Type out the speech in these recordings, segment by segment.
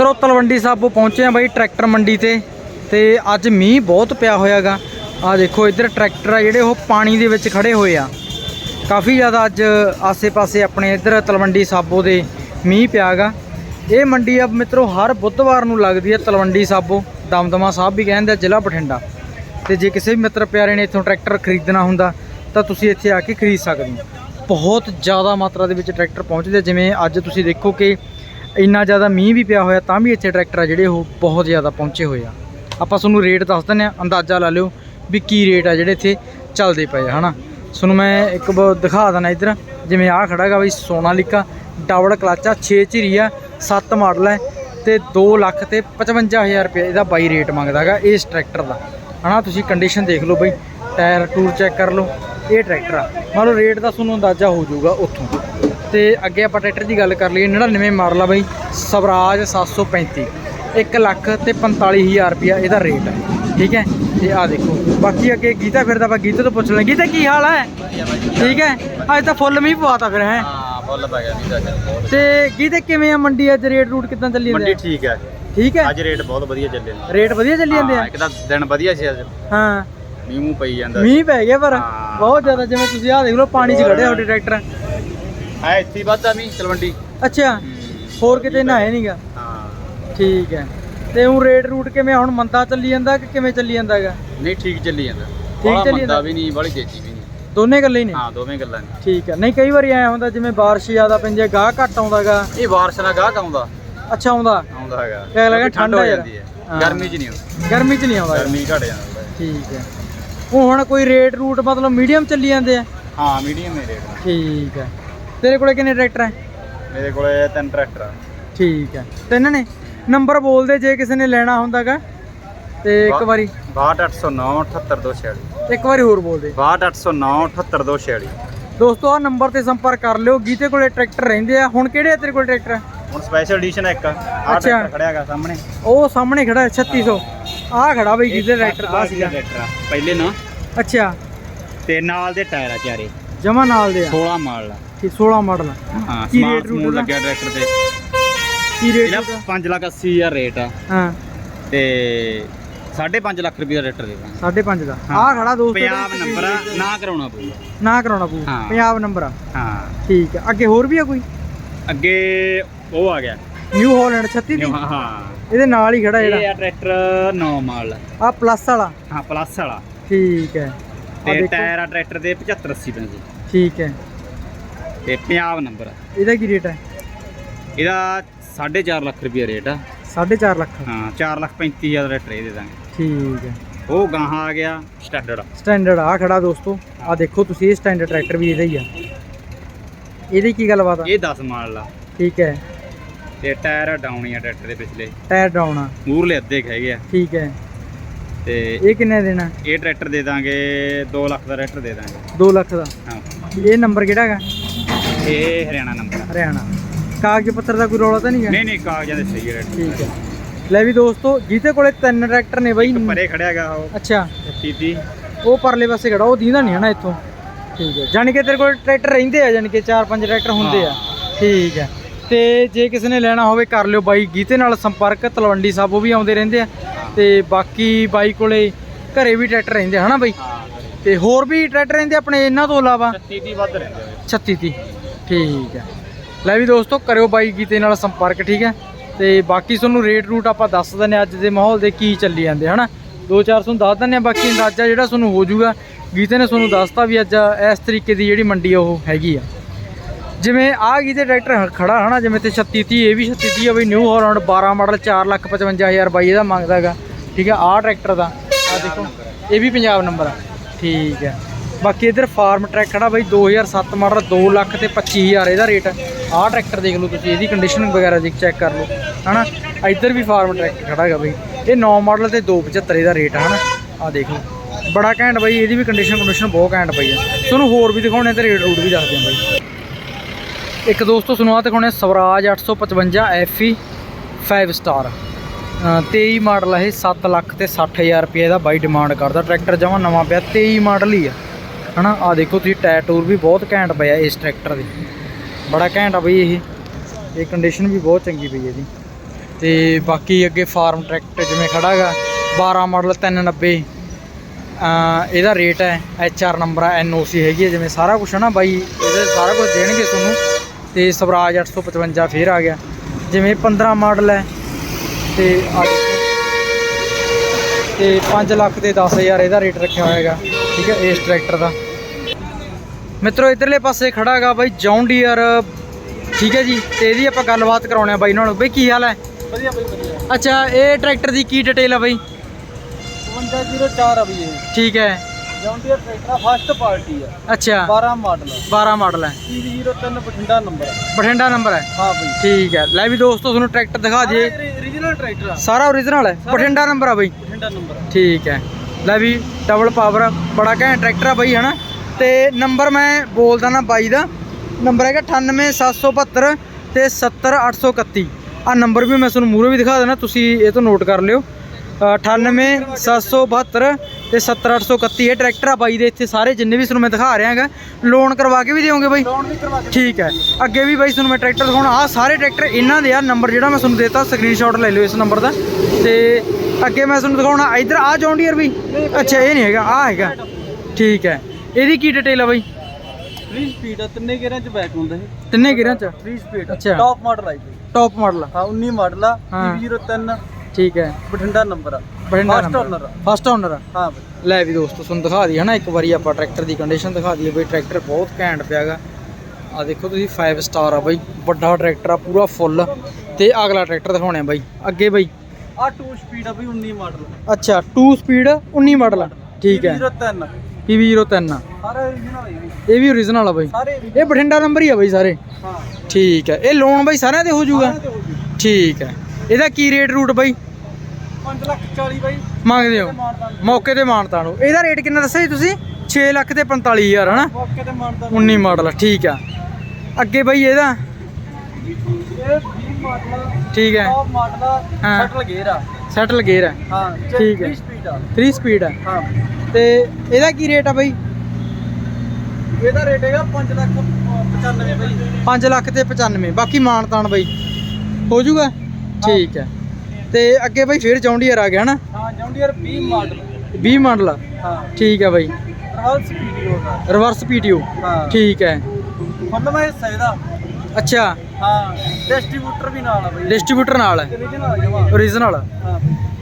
ਮਿੱਤਰੋ, ਤਲਵੰਡੀ ਸਾਬੋ ਪਹੁੰਚੇ ਆ ਬਾਈ ਟਰੈਕਟਰ ਮੰਡੀ ਤੇ ਤੇ ਅੱਜ ਮੀਂਹ ਬਹੁਤ ਪਿਆ ਹੋਇਆਗਾ। ਆ ਦੇਖੋ, ਇੱਧਰ ਟਰੈਕਟਰ ਆ ਜਿਹੜੇ ਉਹ ਪਾਣੀ ਦੇ ਵਿੱਚ ਖੜੇ ਹੋਏ ਆ। ਕਾਫੀ ਜ਼ਿਆਦਾ ਅੱਜ ਆਸੇ-ਪਾਸੇ ਆਪਣੇ ਇੱਧਰ ਤਲਵੰਡੀ ਸਾਬੋ ਦੇ ਮੀਂਹ ਪਿਆਗਾ। ਇਹ ਮੰਡੀ ਆ ਮਿੱਤਰੋ, ਹਰ ਬੁੱਧਵਾਰ ਨੂੰ ਲੱਗਦੀ ਹੈ ਤਲਵੰਡੀ ਸਾਬੋ। ਦਮਦਮਾ ਸਾਹਿਬ ਵੀ ਕਹਿੰਦੇ ਆ, ਜ਼ਿਲ੍ਹਾ ਬਠਿੰਡਾ। ਤੇ ਜੇ ਕਿਸੇ ਵੀ ਮਿੱਤਰ ਪਿਆਰੇ ਨੇ ਇੱਥੋਂ ਟਰੈਕਟਰ ਖਰੀਦਣਾ ਹੁੰਦਾ, ਤਾਂ ਤੁਸੀਂ ਇੱਥੇ ਆ ਕੇ ਖਰੀਦ ਸਕਦੇ ਹੋ। ਬਹੁਤ ਜ਼ਿਆਦਾ ਮਾਤਰਾ ਦੇ ਵਿੱਚ ਟਰੈਕਟਰ ਪਹੁੰਚਦੇ ਜਿਵੇਂ ਅੱਜ ਤੁਸੀਂ ਦੇਖੋ ਕਿ ਇੰਨਾ ਜ਼ਿਆਦਾ ਮੀਂਹ ਵੀ ਪਿਆ ਹੋਇਆ ਤਾਂ ਵੀ ਇੱਥੇ ਟਰੈਕਟਰ ਆ ਜਿਹੜੇ ਉਹ ਬਹੁਤ ਜ਼ਿਆਦਾ ਪਹੁੰਚੇ ਹੋਏ ਆ। ਆਪਾਂ ਤੁਹਾਨੂੰ ਰੇਟ ਦੱਸ ਦਿੰਦੇ ਆ ਅੰਦਾਜ਼ਾ ਲਾ ਲਿਓ ਵੀ ਕੀ ਰੇਟ ਆ ਜਿਹੜੇ ਇੱਥੇ ਚੱਲਦੇ ਪਏ ਆ, ਹਨਾ? ਤੁਹਾਨੂੰ ਮੈਂ ਇੱਕ ਬ- ਦਿਖਾ ਦਣਾ ਇੱਧਰ, ਜਿਵੇਂ ਆਹ ਖੜਾਗਾ ਬਈ ਸੋਨਾਲੀਕਾ ਡਬਲ ਕਲਾਚਾ 6 ਝਿਰੀ ਆ 7 ਮਾਡਲ ਹੈ ਤੇ 2 ਲੱਖ ਤੇ 55000 ਰੁਪਏ ਇਹਦਾ ਬਾਈ ਰੇਟ ਮੰਗਦਾਗਾ ਇਸ ਟਰੈਕਟਰ ਦਾ। ਹਨਾ, ਤੁਸੀਂ ਕੰਡੀਸ਼ਨ ਦੇਖ ਲਓ ਬਈ, ਟਾਇਰ ਟੂਰ ਚੈੱਕ ਕਰ ਲਓ, ਇਹ ਟਰੈਕਟਰ ਆ। ਮੰਨ ਲਓ ਰੇਟ ਦਾ ਤੁਹਾਨੂੰ ਅੰਦਾਜ਼ਾ ਹੋ ਜਾਊਗਾ ਉੱਥੋਂ। ਤੇ ਅੱਗੇ ਆਪਾਂ ਟਰੈਕਟਰ ਦੀ ਗੱਲ ਕਰ ਲਈਏ 99 ਮਾਡਲ ਆ ਬਈ ਸਵਰਾਜ 735 1 ਲੱਖ ਤੇ 45000 ਰੁਪਿਆ ਇਹਦਾ ਰੇਟ ਹੈ ਠੀਕ ਹੈ? ਤੇ ਆ ਦੇਖੋ ਬਾਕੀ ਅੱਗੇ ਗੀਤਾ ਫਿਰਦਾ ਆਪਾਂ ਗੀਤੇ ਤੋਂ ਪੁੱਛ ਲੈ। ਗੀਤਾ ਕੀ ਹਾਲ ਹੈ? ਠੀਕ ਹੈ? ਅੱਜ ਤਾਂ ਫੁੱਲ ਮੀਂਹ ਪਵਾਤਾ ਫਿਰ ਹੈ? ਹਾਂ ਫੁੱਲ ਪੈ ਗਿਆ ਬਹੁਤ। ਤੇ ਗੀਤੇ ਕਿਵੇਂ ਆ ਮੰਡੀ ਅੱਜ? ਰੇਟ ਰੂਟ ਕਿਦਾਂ ਚੱਲੀ ਜਾਂਦੇ? ਮੰਡੀ ਆ? ਠੀਕ ਹੈ। ਠੀਕ ਹੈ? ਅੱਜ ਰੇਟ ਬਹੁਤ ਵਧੀਆ ਚੱਲੇ ਨੇ। ਰੇਟ ਵਧੀਆ ਚੱਲੀ ਜਾਂਦੇ ਹਾਂ, ਆ ਇੱਕ ਤਾਂ ਦਿਨ ਵਧੀਆ ਸੀ ਅੱਜ। ਹਾਂ। ਮੀਂਹ ਮੂੰਹ ਪਈ ਜਾਂਦਾ। ਮੀਂਹ ਪੈ ਗਿਆ ਪਰ ਹਾਂ। ਬਹੁਤ ਜ਼ਿਆਦਾ ਜਿਵੇਂ ਤੁਸੀਂ ਆਹ ਦੇਖ ਲਓ ਪਾਣੀ 'ਚ ਖੜੇ ਤੁਹਾਡੇ ਟਰੈਕਟਰ। ਆ ਇੱਥੇ ਹੀ ਵੱਧਦਾ ਮੀਂਹ ਤਲਵੰਡੀ। ਅੱਛਾ ਹੋਰ ਕਿਤੇ ਨਹਾਏ ਨਹੀਂਗਾ ਹਾਂ। ਠੀਕ ਹੈ। ਤੇ ਉਹ ਰੇਟ ਰੂਟ ਕਿਵੇਂ ਹੁਣ ਮੰਦਾ ਚੱਲੀ ਜਾਂਦਾ ਕਿ ਕਿਵੇਂ ਚੱਲੀ ਜਾਂਦਾ ਹੈਗਾ ਨਹੀਂ ਠੀਕ ਚੱਲੀ ਜਾਂਦਾ। ਚੱਲੀ ਬੜਾ ਜਾਂਦਾ। ਵੀ ਨਹੀਂ ਬੜੀ ਤੇਜ਼ੀ ਵੀ ਨਹੀਂ ਦੋਨੇ ਗੱਲੇ ਹੀ ਨੇ? ਹਾਂ ਦੋਵੇਂ ਗੱਲਾਂ ਨੇ। ਠੀਕ ਹੈ। ਨਹੀਂ ਕਈ ਵਾਰੀ ਐ ਹੁੰਦਾ ਜਿਵੇਂ ਬਾਰਿਸ਼ ਜ਼ਿਆਦਾ ਪੈਂਦੀ ਹੈ ਗਾਹ ਘੱਟ ਆਉਂਦਾਗਾ ਇਹ ਬਾਰਿਸ਼ ਨਾਲ ਗਾਹਕ ਆਉਂਦਾ? ਅੱਛਾ ਆਉਂਦਾ? ਆਉਂਦਾ ਹੈਗਾ। ਕਿਆ ਲੱਗਾ ਕਿਉਂਕਿ ਠੰਡ ਹੋ ਆ ਯਾਰ। ਜਾਂਦੀ ਹੈ। ਹਾਂ। ਗਰਮੀ 'ਚ ਨਹੀਂ ਆਉਂਦਾ। ਗਰਮੀ 'ਚ ਨਹੀਂ ਆਉਂਦਾ ਗਰਮੀ ਘਟ ਜਾਂਦਾ ਠੀਕ ਹੈ। ਉਹ ਹੁਣ ਕੋਈ ਰੇਟ ਰੂਟ ਮਤਲਬ ਮੀਡੀਅਮ ਚੱਲੀ ਜਾਂਦੇ ਆ? ਹਾਂ ਮੀਡੀਅਮ ਹੈ ਰੇਟ ਠੀਕ ਹੈ। ਤੇਰੇ ਕੋਲੇ ਕਿੰਨੇ ਟਰੈਕਟਰ ਹੈ? ਮੇਰੇ ਕੋਲੇ ਤਿੰਨ ਟਰੈਕਟਰ ਆ। ਠੀਕ ਹੈ। ਤਿੰਨ ਨੇ ਨੰਬਰ ਬੋਲ ਦੇ ਜੇ ਕਿਸੇ ਨੇ ਲੈਣਾ ਹੁੰਦਾਗਾ ਤੇ ਇੱਕ। ਵਾਰੀ। 62809 78246 ਇੱਕ ਵਾਰੀ ਹੋਰ ਬੋਲ ਦੇ 62809 78246 ਦੋਸਤੋ ਆ ਨੰਬਰ ਤੇ ਸੰਪਰਕ ਕਰ ਲਿਓ। ਗੀਤੇ ਕੋਲੇ ਟਰੈਕਟਰ ਰਹਿੰਦੇ ਆ। ਹੁਣ ਕਿਹੜੇ ਆ ਤੇਰੇ ਕੋਲ ਟਰੈਕਟਰ? ਹੁਣ ਸਪੈਸ਼ਲ ਐਡੀਸ਼ਨ ਇੱਕ। ਆ। ਟਰੈਕਟਰ ਖੜਿਆ ਹੈਗਾ ਸਾਹਮਣੇ। ਉਹ ਸਾਹਮਣੇ ਖੜਾ ਹੈ 3600 ਆ ਖੜਾ ਬਈ ਗੀਤੇ ਟਰੈਕਟਰ ਦਾ ਸੀਗਾ ਟਰੈਕਟਰ ਆ ਪਹਿਲੇ ਨਾ। ਅੱਛਾ। ਤੇ ਨਾਲ ਦੇ ਟਾਇਰ ਆ ਚਾਰੇ। ਜਮਾ ਨਾਲ ਦੇ ਆ। 16 ਮਾਡਲ ਆ। ਕੀ 16 ਮਾਡਲ ਹਾਂ ਕੀ ਸਮਾਰਟ ਰੇਟ ਰੂਟ ਦਾ? ਲੱਗਿਆ ਟਰੈਕਟਰ ਤੇ। ਕੀ ਰੇਟ ਇਹਦਾ 5 ਲੱਖ 80 ਹਜ਼ਾਰ ਰੇਟ ਆ। ਹਾਂ। ਤੇ 5.5 ਲੱਖ ਰੁਪਏ ਦਾ ਟਰੈਕਟਰ ਦੇ ਦਾਂਗੇ 5.5 ਦਾ। ਆ ਖੜਾ ਦੋਸਤੋ ਪੰਜਾਬ ਨੰਬਰ ਆ ਨਾ ਕਰਾਉਣਾ ਪਊਗਾ ਨਾ ਕਰਾਉਣਾ ਪਊ। ਹਾਂ। ਪੰਜਾਬ ਨੰਬਰ ਆ। ਹਾਂ। ਠੀਕ ਹੈ ਅੱਗੇ ਹੋਰ ਵੀ ਆ ਕੋਈ? ਅੱਗੇ ਉਹ ਆ ਗਿਆ। ਨਿਊ ਹਾਲੈਂਡ 36 ਦੀ ਹਾਂ ਹਾਂ। ਇਹਦੇ ਨਾਲ ਹੀ ਖੜਾ ਇਹ ਜਿਹੜਾ ਆ ਟਰੈਕਟਰ 9 ਮਾਡਲ ਆ ਪਲੱਸ ਵਾਲਾ। ਹਾਂ ਪਲੱਸ ਵਾਲਾ। ਠੀਕ ਹੈ। ਆ ਤੇ ਦੇਖੋ। ਟਾਇਰ ਆ ਟਰੈਕਟਰ ਦੇ 75 80 ਪੈਂਦੇ। ਠੀਕ ਹੈ। ਤੇ ਪੰਜਾਬ ਨੰਬਰ ਆ। ਇਹਦਾ ਕੀ ਰੇਟ ਹੈ? ਇਹਦਾ 4.5 ਲੱਖ ਰੁਪਏ ਰੇਟ ਆ। 4.5 ਲੱਖ। ਹਾਂ 4 ਲੱਖ 35 ਹਜ਼ਾਰ ਦਾ ਟਰੈਕਟਰ ਇਹ ਦੇ ਦਾਂਗੇ। ਠੀਕ ਹੈ। ਉਹ ਗਾਹਾਂ ਆ ਗਿਆ ਸਟੈਂਡਰਡ ਸਟੈਂਡਰਡ ਆ ਖੜਾ ਦੋਸਤੋ। ਆ ਦੇਖੋ ਤੁਸੀਂ ਇਹ ਸਟੈਂਡਰਡ ਟਰੈਕਟਰ ਵੀ ਇਹਦਾ ਹੀ ਆ। ਇਹਦੀ ਕੀ ਗੱਲਬਾਤ ਆ? ਇਹ 10 ਮਾਡਲ ਆ। ਠੀਕ ਹੈ। ਤੇ ਟਾਇਰ ਡਾਉਣੀ ਆ ਟਰੈਕਟਰ ਦੇ ਪਿਛਲੇ। ਟਾਇਰ ਡਾਊਨ ਆ। ਮੂਰਲੇ ਅੱਧੇ ਕੁ ਹੈਗੇ ਆ। ਠੀਕ ਹੈ। ਤੇ ਇਹ ਕਿੰਨੇ ਦੇਣਾ ਇਹ ਟਰੈਕਟਰ ਦੇ ਦਾਂਗੇ 2 ਲੱਖ ਦਾ ਟਰੈਕਟਰ ਦੇ ਦਾਂਗੇ। 2 ਲੱਖ ਦਾ। ਹਾਂ। ਇਹ ਨੰਬਰ ਕਿਹੜਾ ਹੈਗਾ? ਇਹ ਹਰਿਆਣਾ ਨੰਬਰ ਆ। ਹਰਿਆਣਾ। ਕਾਗਜ਼ ਪੱਤਰ ਦਾ ਕੋਈ ਰੌਲਾ ਤਾਂ ਨਹੀਂ ਹੈ? ਨਹੀਂ ਨਹੀਂ ਕਾਗਜ਼ਾਂ ਦੇ ਸਹੀ ਰੇਟ ਠੀਕ ਹੈ। ਲੈ ਵੀ ਦੋਸਤੋ ਜਿਹਦੇ ਕੋਲੇ ਤਿੰਨ ਟਰੈਕਟਰ ਨੇ ਬਾਈ। ਪਰੇ ਖੜਿਆ ਹੈਗਾ ਉਹ। ਅੱਛਾ। 30 ਉਹ ਪਰਲੇ ਪਾਸੇ ਖੜਾ ਉਹ ਦੀਦਾ ਨਹੀਂ ਹਨਾ ਇੱਥੋਂ। ਠੀਕ ਹੈ। ਜਾਣੀ ਕਿ ਤੇਰੇ ਕੋਲ ਟਰੈਕਟਰ ਰਹਿੰਦੇ ਆ ਜਾਣੀ ਕਿ ਚਾਰ ਪੰਜ ਟਰੈਕਟਰ ਹੁੰਦੇ ਆ। ਠੀਕ ਹੈ। ਤੇ ਜੇ ਕਿਸੇ ਨੇ ਲੈਣਾ ਹੋਵੇ ਕਰ ਲਿਓ ਬਾਈ। ਗੀਤੇ ਨਾਲ ਸੰਪਰਕ ਤਲਵੰਡੀ ਸਾਬੋ ਵੀ ਆਉਂਦੇ ਰਹਿੰਦੇ ਆ। ਤੇ ਬਾਕੀ ਬਾਈ ਕੋਲੇ ਘਰੇ ਵੀ ਟਰੈਕਟਰ ਰਹਿੰਦੇ ਆ ਹਨਾ ਬਾਈ? ਹਾਂ। ਤੇ ਹੋਰ ਵੀ ਟਰੈਕਟਰ ਰਹਿੰਦੇ ਆਪਣੇ ਇਹਨਾਂ ਤੋਂ ਇਲਾਵਾ? 30 ਵੱਧ ਰਹਿੰਦੇ ਹੋਏ 36 ਤੀ ਠੀਕ ਹੈ। ਲੈ ਵੀ ਦੋਸਤੋ, ਕਰਿਓ ਬਾਈ ਗੀਤੇ ਨਾਲ ਸੰਪਰਕ, ਠੀਕ ਹੈ। ਤੇ ਬਾਕੀ ਤੁਹਾਨੂੰ ਰੇਟ ਰੂਟ ਆਪਾਂ ਦੱਸ ਦਿੰਦੇ ਹਾਂ ਅੱਜ ਦੇ ਮਾਹੌਲ ਦੇ ਕੀ ਚੱਲੀ ਜਾਂਦੇ, ਹਨਾ। ਦੋ ਚਾਰ ਤੁਹਾਨੂੰ ਦੱਸ ਦਿੰਦੇ ਹਾਂ, ਬਾਕੀ ਅੰਦਾਜ਼ਾ ਜਿਹੜਾ ਤੁਹਾਨੂੰ ਹੋ ਜਾਊਗਾ। ਗੀਤੇ ਨੇ ਤੁਹਾਨੂੰ ਦੱਸਤਾ ਵੀ ਅੱਜ ਇਸ ਤਰੀਕੇ ਦੀ ਜਿਹੜੀ ਮੰਡੀ ਆ, ਉਹ ਹੈਗੀ ਆ। ਜਿਵੇਂ ਆ ਗੀਤੇ ਟਰੈਕਟਰ ਖੜਾ, ਹਨਾ, ਜਿਵੇਂ ਤੇ 36 30 ਇਹ ਵੀ 36 30 ਆ, ਬਈ ਨਿਊ ਹਾਲੈਂਡ 12 ਮਾਡਲ 455000 ਬਾਈ ਇਹਦਾ ਮੰਗਦਾ ਹੈਗਾ। ਠੀਕ ਹੈ, ਆਹ ਟਰੈਕਟਰ ਦਾ। ਆ ਦੇਖੋ, ਇਹ ਵੀ ਪੰਜਾਬ ਨੰਬਰ ਆ। ਠੀਕ ਹੈ। ਬਾਕੀ ਇਧਰ ਫਾਰਮ ਟਰੈਕ ਖੜਾ ਬਾਈ 2007 ਮਾਡਲ 2 ਲੱਖ ਤੇ 25000 ਇਹਦਾ ਰੇਟ। ਆਹ ਟਰੈਕਟਰ ਦੇਖ ਲਓ ਤੁਸੀਂ, ਇਹਦੀ ਕੰਡੀਸ਼ਨ ਵਗੈਰਾ ਜੀ ਚੈੱਕ ਕਰ ਲਓ, ਹਨਾ? ਇੱਧਰ ਵੀ ਫਾਰਮ ਟਰੈਕ ਖੜਾ ਹੈਗਾ ਬਾਈ। ਇਹ 9 ਮਾਡਲ ਤੇ 275 ਇਹਦਾ ਰੇਟ ਆ, ਹਨਾ? ਆਹ ਦੇਖ ਲਓ। ਬੜਾ ਘੈਂਟ ਬਾਈ, ਇਹਦੀ ਵੀ ਕੰਡੀਸ਼ਨ ਕੰਡੀਸ਼ਨ ਬਹੁਤ ਘੈਂਟ ਪਈ ਆ। ਤੁਹਾਨੂੰ ਹੋਰ ਵੀ ਦਿਖਾਉਣੇ ਤੇ ਰੇਟ ਰੂਟ ਵੀ ਦੱਸ ਦਿਆਂ ਬਾਈ। ਇੱਕ ਦੋਸਤੋ, ਤੁਹਾਨੂੰ ਆਹ ਦਿਖਾਉਣੇ ਸਵਰਾਜ 855 FE 5 ਸਟਾਰ 23 ਮਾਡਲ ਹੈ 7 ਲੱਖ ਤੇ 60000 ਰੁਪਏ ਦਾ ਬਾਈ ਡਿਮਾਂਡ ਕਰਦਾ। ਟਰੈਕਟਰ ਜਮਾ ਨਵਾਂ ਪਿਆ 23 ਮਾਡਲ ਹੀ ਆ। ਹਨਾ ਆ ਦੇਖੋ ਤੁਸੀਂ ਟਾਇਰ ਟੂਰ ਵੀ ਬਹੁਤ ਘੈਂਟ ਪਿਆ ਇਸ ਟਰੈਕਟਰ ਦੇ। ਬੜਾ ਘੈਂਟ ਆ ਬਈ ਇਹ। ਇਹ ਕੰਡੀਸ਼ਨ ਵੀ ਬਹੁਤ ਚੰਗੀ ਪਈ ਇਹਦੀ। ਤੇ ਬਾਕੀ ਅੱਗੇ ਫਾਰਮ ਟਰੈਕਟਰ ਜਿਵੇਂ ਖੜਾ ਹੈਗਾ 12 ਮਾਡਲ 390 ਅਹ ਇਹਦਾ ਰੇਟ ਹੈ ਐਚ ਆਰ ਨੰਬਰ ਹੈ ਐਨਓਸੀ ਹੈਗੀ ਹੈ ਜਿਵੇਂ ਸਾਰਾ ਕੁਝ ਹੈ ਨਾ ਬਾਈ, ਇਹਦੇ ਸਾਰਾ ਕੁਝ ਦੇਣਗੇ ਤੁਹਾਨੂੰ। ਤੇ ਸਵਰਾਜ 855 ਫੇਰ ਆ ਗਿਆ। ਜਿਵੇਂ 15 ਮਾਡਲ ਹੈ, ਤੇ ਆ ਦੇਖੋ। ਤੇ 5 ਲੱਖ ਤੇ 10000 ਇਹਦਾ ਰੇਟ ਰੱਖਿਆ ਹੋਇਆ ਹੈਗਾ। ਠੀਕ ਹੈ ਇਸ ਟਰੈਕਟਰ ਦਾ। ਮਿੱਤਰੋ ਇਧਰਲੇ ਪਾਸੇ ਖੜਾ ਹੈਗਾ ਬਾਈ ਜੌਨ ਡੀਅਰ ਠੀਕ ਹੈ ਜੀ ਤੇ ਇਹਦੀ ਆਪਾਂ ਗੱਲਬਾਤ ਕਰਾਉਣੇ ਆ ਬਾਈ ਨਾਲ। ਬਾਈ ਕੀ ਹਾਲ ਹੈ? ਵਧੀਆ ਬਈ ਵਧੀਆ। ਅੱਛਾ ਇਹ ਟਰੈਕਟਰ ਦੀ ਕੀ ਡਿਟੇਲ ਹੈ ਬਾਈ? 5504 ਆ ਬਈ ਇਹ। ਠੀਕ ਹੈ। ਜੌਂਡੀਅਰ ਟਰੈਕਟਰ ਫਸਟ ਪਾਰਟੀ ਆ। ਅੱਛਾ। 12 ਮਾਡਲ 12 ਮਾਡਲ ਹੈ 303 ਬਠਿੰਡਾ ਨੰਬਰ ਆ। ਬਠਿੰਡਾ ਨੰਬਰ ਹੈ ਹਾਂ ਬਈ। ਠੀਕ ਹੈ। ਲੈ ਵੀ ਦੋਸਤੋ ਤੁਹਾਨੂੰ ਟਰੈਕਟਰ ਦਿਖਾ ਦਈਏ। ਰੀਜਨਲ ਟਰੈਕਟਰ ਆ। ਸਾਰਾ ਓਰੀਜਨਲ ਹੈ। ਬਠਿੰਡਾ ਨੰਬਰ ਆ ਬਾਈ। ਬਠਿੰਡਾ ਨੰਬਰ ਆ। ਠੀਕ ਹੈ। ਲੈ ਵੀ ਡਬਲ ਪਾਵਰ ਬੜਾ ਘੈਂਟ ਟਰੈਕਟਰ ਆ ਬਾਈ ਹਨਾ? ਤੇ ਨੰਬਰ ਮੈਂ ਬੋਲਦਾ ਨਾ ਬਾਈ ਦਾ ਨੰਬਰ ਹੈਗਾ 98772 ਤੇ 70831 ਆ ਨੰਬਰ ਵੀ ਮੈਂ ਤੁਹਾਨੂੰ ਮੂਹਰੇ ਵੀ ਦਿਖਾ ਦੇਣਾ ਤੁਸੀਂ ਇਹ ਤੋਂ ਨੋਟ ਕਰ ਲਿਓ। ਅ, 98772 ਤੇ 70831 ਇਹ ਟਰੈਕਟਰ ਆ ਬਾਈ ਦੇ ਇੱਥੇ ਸਾਰੇ ਜਿੰਨੇ ਵੀ ਤੁਹਾਨੂੰ ਮੈਂ ਦਿਖਾ ਰਿਹਾ ਹੈਗਾ ਲੋਨ ਕਰਵਾ ਕੇ ਵੀ ਦਿਓਗੇ ਬਾਈ? ਠੀਕ ਹੈ। ਅੱਗੇ ਵੀ ਬਾਈ ਤੁਹਾਨੂੰ ਮੈਂ ਟਰੈਕਟਰ ਦਿਖਾਉਣਾ ਆ ਸਾਰੇ ਟਰੈਕਟਰ ਇਹਨਾਂ ਦੇ ਆ ਨੰਬਰ ਜਿਹੜਾ ਮੈਂ ਤੁਹਾਨੂੰ ਦੇਤਾ ਸਕਰੀਨਸ਼ਾਟ ਲੈ ਲਿਓ ਇਸ ਨੰਬਰ ਦਾ। ਤੇ ਅੱਗੇ ਮੈਂ ਤੁਹਾਨੂੰ ਦਿਖਾਉਣਾ ਇਧਰ ਆ ਜੌਂਡੀਅਰ ਵੀ? ਅੱਛਾ ਇਹ ਨਹੀਂ ਹੈਗਾ ਆ ਹੈਗਾ। ਠੀਕ ਹੈ। ਇਹਦੀ ਕੀ ਡਿਟੇਲ ਆ ਬਾਈ? 3 ਸਪੀਡ ਆ ਤਿੰਨੇ ਗੇਅਰਾਂ ਚ ਬੈਕ ਹੁੰਦਾ ਇਹ ਤਿੰਨੇ ਗਿਰਾਂ ਚ? 3 ਸਪੀਡ ਅੱਛਾ। ਟਾਪ ਮਾਡਲ ਆ ਜੀ ਟੌਪ ਮਾਡਲ ਹਾਂ 19 ਮਾਡਲ ਆ ਹਾਂ। 303 ਠੀਕ ਹੈ। ਬਠਿੰਡਾ ਨੰਬਰ ਆ। ਬਠਿੰਡਾ। ਫਸਟ ਓਨਰ ਹਾਂ ਬਈ। ਲੈ ਵੀ ਦੋਸਤੋ ਤੁਹਾਨੂੰ ਦਿਖਾ ਦਈਏ ਹਨਾ ਇੱਕ ਵਾਰੀ ਆਪਾਂ ਟਰੈਕਟਰ ਦੀ ਕੰਡੀਸ਼ਨ ਦਿਖਾ ਦਈਏ ਬਈ ਟਰੈਕਟਰ ਬਹੁਤ ਘੈਂਟ ਪਿਆਗਾ ਆ ਦੇਖੋ ਤੁਸੀਂ 5 ਸਟਾਰ ਆ ਬਈ। ਵੱਡਾ ਟਰੈਕਟਰ ਆ ਪੂਰਾ ਫੁੱਲ ਤੇ ਅਗਲਾ ਟਰੈਕਟਰ ਦਿਖਾਉਣੇ ਆ ਬਾਈ। ਅੱਗੇ ਬਾਈ। ਆ 2 ਸਪੀਡ ਆ ਬਈ 19 ਮਾਡਲ ਅੱਛਾ 2 ਸਪੀਡ 19 ਮਾਡਲ ਠੀਕ ਹੈ। 303 PV03 ਸਾਰੇ ਰੀਜਨਲ ਆ ਜੀ। ਇਹ ਵੀ ਓਰੀਜਨਲ ਆ ਬਾਈ। ਇਹ ਬਠਿੰਡਾ ਨੰਬਰ ਹੀ ਆ ਬਾਈ ਸਾਰੇ। ਹਾਂ। ਠੀਕ ਹੈ। ਇਹ ਲੋਨ ਬਾਈ ਸਾਰਿਆਂ ਤੇ ਹੋ ਜਾਊਗਾ ਹੋ। ਠੀਕ ਹੈ। ਇਹਦਾ ਕੀ ਰੇਟ ਰੂਟ ਬਾਈ? 5 ਲੱਖ 40 ਬਾਈ। ਮੰਗਦੇ ਹੋ। ਮੌਕੇ ਤੇ ਮਾਨਤਾ ਨੂੰ ਇਹਦਾ ਰੇਟ ਕਿੰਨਾ ਦੱਸਿਆ ਜੀ ਤੁਸੀਂ? 6 ਲੱਖ ਤੇ 45000 ਹਨਾ? ਮੌਕੇ ਤੇ ਮਾਰਦਾ 19 ਮਾਡਲ ਠੀਕ ਆ ਅੱਗੇ ਬਾਈ ਇਹਦਾ? ਇਹ 20 ਮਾਡਲ ਠੀਕ ਹੈ। ਟੌਪ ਮਾਡਲ ਹਾਂ। ਸ਼ਟਲ ਗੇਅਰ ਆ। ਸੈਟਲ ਗੇਅਰ ਹੈ ਹਾਂ ਠੀਕ ਹੈ। ਸਪੀਡ ਆ। 3 ਸਪੀਡ ਹੈ ਹਾਂ। ਤੇ ਇਹਦਾ ਕੀ ਰੇਟ ਆ ਬਾਈ? ਇਹਦਾ ਰੇਟ ਹੈਗਾ 5 ਲੱਖ 95 ਬਾਈ। 5 ਲੱਖ ਤੇ 95 ਬਾਕੀ ਮਾਨਤਾਨ ਬਾਈ। ਹੋ ਜਾਊਗਾ? ਠੀਕ ਹੈ। ਤੇ ਅੱਗੇ ਬਾਈ ਫੇਰ ਜੌਂਡੀਅਰ ਆ ਗਿਆ ਹਨਾ? ਹਾਂ ਜੌਂਡੀਅਰ 20 ਮਾਡਲ 20 ਮਾਡਲ ਹਾਂ। ਠੀਕ ਹੈ ਬਾਈ। ਹਾਲ ਸਪੀਡ ਹੋਗਾ ਰਿਵਰਸ ਪੀਟੀਓ ਹਾਂ। ਠੀਕ ਹੈ। ਮਤਲਬ ਇਹ ਸਹੀਦਾ ਅੱਛਾ। ਹਾਂ ਡਿਸਟ੍ਰੀਬਿਊਟਰ ਵੀ ਨਾਲ ਆ ਬਾਈ। ਡਿਸਟ੍ਰੀਬਿਊਟਰ ਨਾਲ ਹੈ ਰੀਜਨਲ ਆ ਜਮਾ। ਓਰੀਜਨਲ ਹਾਂ।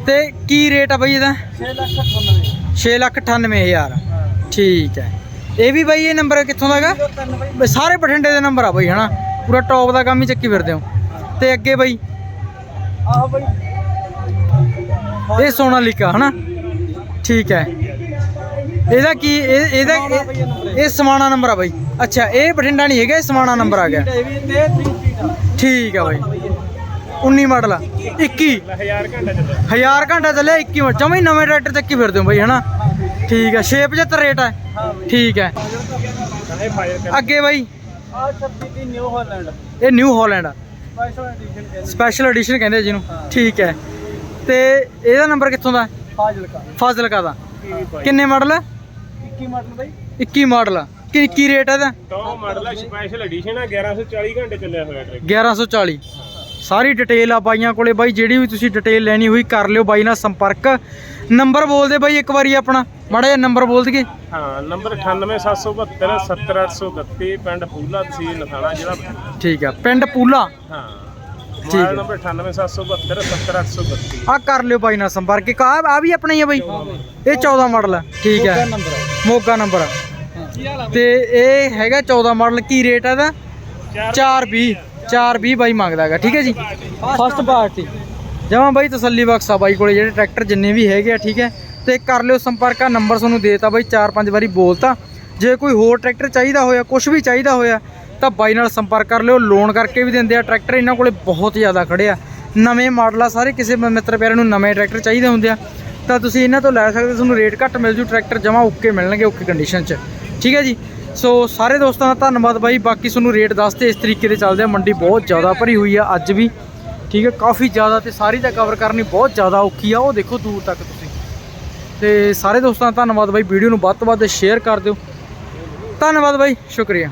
ਤੇ ਕੀ ਰੇਟ ਆ ਬਾਈ ਇਹਦਾ? 6 ਲੱਖ 98 6 ਲੱਖ 98000 ਹਾਂ। ਠੀਕ ਹੈ। ਇਹ ਵੀ ਬਾਈ ਇਹ ਨੰਬਰ ਕਿੱਥੋਂ ਦਾ ਹੈਗਾ? 03 ਬਾਈ। ਬਈ ਸਾਰੇ ਬਠਿੰਡੇ ਦੇ ਨੰਬਰ ਆ ਬਾਈ ਹਨਾ? ਪੂਰਾ ਟੌਪ ਦਾ ਕੰਮ ਹੀ ਚੱਕੀ ਫਿਰਦੇ ਹੋ। ਤੇ ਅੱਗੇ ਬਾਈ? ਆਹ ਬਾਈ। ਇਹ ਸੋਨਾਲੀਕਾ ਹਨਾ? ਠੀਕ ਹੈ। ਇਹਦਾ ਕੀ ਇਹ ਇਹਦਾ ਇਹ- ਇਹ ਸਮਾਣਾ ਨੰਬਰ ਆ ਬਾਈ। ਅੱਛਾ ਇਹ ਬਠਿੰਡਾ ਨਹੀਂ ਹੈਗਾ ਇਹ ਸਮਾਣਾ ਨੰਬਰ ਆ ਗਿਆ। ਇਹ ਵੀ ਤੇ 3 ਸਪੀਡ ਆ। ਠੀਕ ਆ ਬਾਈ। 19 ਮਾਡਲ ਆ। 21 1000 ਘੰਟਾ ਚੱਲਿਆ। ਹਜ਼ਾਰ ਘੰਟਾ ਚੱਲਿਆ 21 ਮਿੰਟ ਜਮਾ ਨਵੇਂ ਟਰੈਕਟਰ ਚੱਕੀ ਫਿਰਦੇ ਹੋ ਬਾਈ ਹਨਾ? ਠੀਕ ਹੈ 675 ਰੇਟ ਬਾਈ। ਠੀਕ ਹੈ ਅੱਗੇ ਬਾਈ। ਆ 36 ਦੀ ਨਿਊ ਹਾਲੈਂਡ ਇਹ ਨਿਊ ਹਾਲੈਂਡ ਸਪੈਸ਼ਲ ਐਡੀਸ਼ਨ ਕਹਿੰਦੇ ਸਪੈਸ਼ਲ ਐਡੀਸ਼ਨ ਕਹਿੰਦੇ ਆ ਜਿਹਨੂੰ। ਠੀਕ ਹੈ ਤੇ ਇਹਦਾ ਨੰਬਰ ਕਿੱਥੋਂ ਦਾ? ਫਾਜ਼ਿਲਕਾ। ਫਾਜ਼ਿਲਕਾ ਦਾ। ਕਿੰਨੇ ਮਾਡਲ ਹੈ 21 ਮਾਡਲ ਬਾਈ? 21 ਮਾਡਲ। ਆ ਕੀ ਕੀ ਰੇਟ ਹੈ ਇਹਦਾ? ਟੌਪ ਮਾਡਲ ਆ ਸਪੈਸ਼ਲ ਐਡੀਸ਼ਨ ਆ 1140 ਘੰਟੇ ਚੱਲਿਆ ਹੋਇਆ ਟਰੈਕ 1140 ਸਾਰੀ ਡਿਟੇਲ ਆ ਬਾਈਆਂ ਕੋਲੇ ਬਾਈ ਜਿਹੜੀ ਵੀ ਤੁਸੀਂ ਡਿਟੇਲ ਲੈਣੀ ਹੋਈ ਕਰ ਲਿਓ ਬਾਈ ਨਾਲ ਸੰਪਰਕ। ਨੰਬਰ ਬੋਲ ਦੇ ਬਾਈ ਇੱਕ ਵਾਰੀ ਆਪਣਾ। ਮਾੜਾ ਜਿਹਾ ਨੰਬਰ ਬੋਲ ਦਈਏ। ਹਾਂ ਨੰਬਰ 98772 70831 ਪਿੰਡ ਫੂਲਾ ਤਹਿਸੀਲ ਨਥਾਣਾ ਬਠਿੰਡਾ। ਠੀਕ ਹੈ ਪਿੰਡ ਪੂਲਾ। ਹਾਂ ਠੀਕ ਹੈ। ਮੋਬਾਈਲ ਨੰਬਰ 98772 70831 ਆ ਕਰ ਲਿਓ ਬਾਈ ਨਾਲ ਸੰਪਰਕ। ਇੱਕ ਆ ਆ ਵੀ ਆਪਣਾ ਹੀ ਆ ਬਾਈ। ਇਹ 14 ਮਾਡਲ ਆ। ਠੀਕ ਹੈ ਨੰਬਰ ਆ। ਮੋਗਾ ਨੰਬਰ। ਆ ਆ ਤੇ ਇਹ ਹੈਗਾ 14 ਮਾਡਲ ਕੀ ਰੇਟ ਹੈ ਇਹਦਾ? 420 420 ਬਾਈ ਮੰਗਦਾ ਹੈਗਾ ਠੀਕ ਹੈ ਜੀ? ਫਸਟ ਪਾਰਟੀ ਜਮਾ ਬਾਈ ਤਸੱਲੀ ਬਖਸ਼ਾ ਬਾਈ ਕੋਲੇ ਜਿਹੜੇ ਟਰੈਕਟਰ ਜਿੰਨੇ ਵੀ ਹੈਗੇ ਆ ਠੀਕ ਹੈ? ਤੇ ਕਰ ਲਿਓ ਸੰਪਰਕ ਆ ਨੰਬਰ ਤੁਹਾਨੂੰ ਦੇਤਾ ਬਾਈ 4-5 ਵਾਰੀ ਬੋਲਤਾ। ਜੇ ਕੋਈ ਹੋਰ ਟਰੈਕਟਰ ਚਾਹੀਦਾ ਹੋਇਆ ਕੁਝ ਵੀ ਚਾਹੀਦਾ ਹੋਇਆ ਤਾਂ ਬਾਈ ਨਾਲ ਸੰਪਰਕ ਕਰ ਲਿਓ। ਲੋਨ ਕਰਕੇ ਵੀ ਦਿੰਦੇ ਆ ਟਰੈਕਟਰ ਇਹਨਾਂ ਕੋਲੇ ਬਹੁਤ ਜ਼ਿਆਦਾ ਖੜੇ ਆ। ਨਵੇਂ ਮਾਡਲ ਆ ਸਾਰੇ ਕਿਸੇ ਮਿੱਤਰ ਪਿਆਰੇ ਨੂੰ ਨਵੇਂ ਟਰੈਕਟਰ ਚਾਹੀਦੇ ਹੁੰਦੇ ਆ। ਤਾਂ ਤੁਸੀਂ ਇਹਨਾਂ ਤੋਂ ਲੈ ਸਕਦੇ ਤੁਹਾਨੂੰ ਰੇਟ ਘੱਟ ਮਿਲ ਜੂ, ਟਰੈਕਟਰ ਜਮਾ ਓਕੇ ਮਿਲਣਗੇ ਓਕੇ ਕੰਡੀਸ਼ਨ 'ਚ। ਠੀਕ ਹੈ ਜੀ? ਸੋ ਸਾਰੇ ਦੋਸਤਾਂ ਦਾ ਧੰਨਵਾਦ ਬਾਈ। ਬਾਕੀ ਤੁਹਾਨੂੰ ਰੇਟ ਦੱਸਦੇ, ਇਸ ਤਰੀਕੇ ਦੇ ਚੱਲਦੇ ਆ। ਮੰਡੀ ਬਹੁਤ ਜ਼ਿਆਦਾ ਭਰੀ ਹੋਈ ਆ ਅੱਜ ਵੀ। ਠੀਕ ਹੈ? ਕਾਫੀ ਜ਼ਿਆਦਾ ਤੇ ਸਾਰੀ ਦਾ ਕਵਰ ਕਰਨੀ ਬਹੁਤ ਜ਼ਿਆਦਾ ਔਖੀ ਆ। ਉਹ ਦੇਖੋ ਦੂਰ ਤੱਕ ਤੁਸੀਂ। ਤੇ ਸਾਰੇ ਦੋਸਤਾਂ ਦਾ ਧੰਨਵਾਦ ਬਾਈ। ਵੀਡੀਓ ਨੂੰ ਵੱਧ ਤੋਂ ਵੱਧ ਸ਼ੇਅਰ ਕਰ ਦਿਓ। ਧੰਨਵਾਦ ਬਾਈ। ਸ਼ੁਕਰੀਆ।